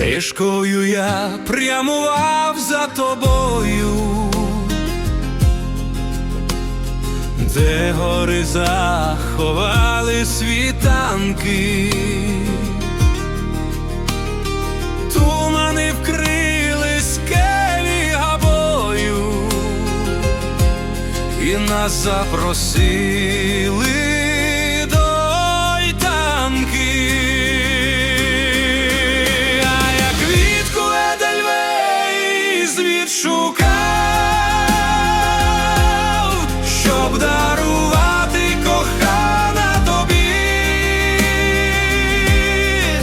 Стежкою я прямував за тобою, де гори заховали світанки, тумани вкрили скелі габою, і нас запросили Відшукав, щоб дарувати кохана тобі.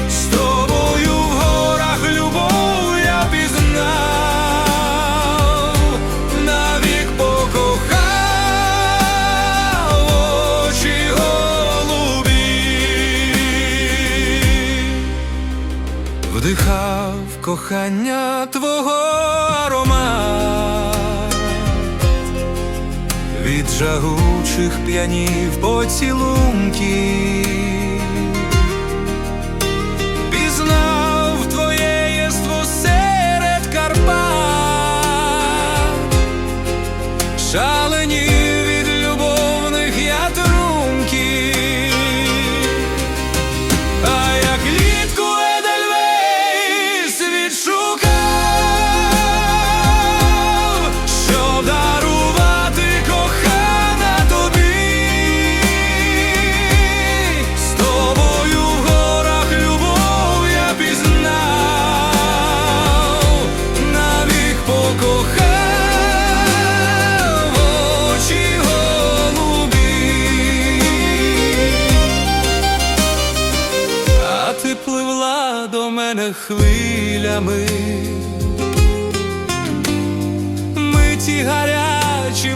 З тобою в горах любов я пізнав, навік покохав очі голубі. Вдихав кохання твого жагучих п'янів поцілунки. Ти пливла до мене хвилями, миті гарячі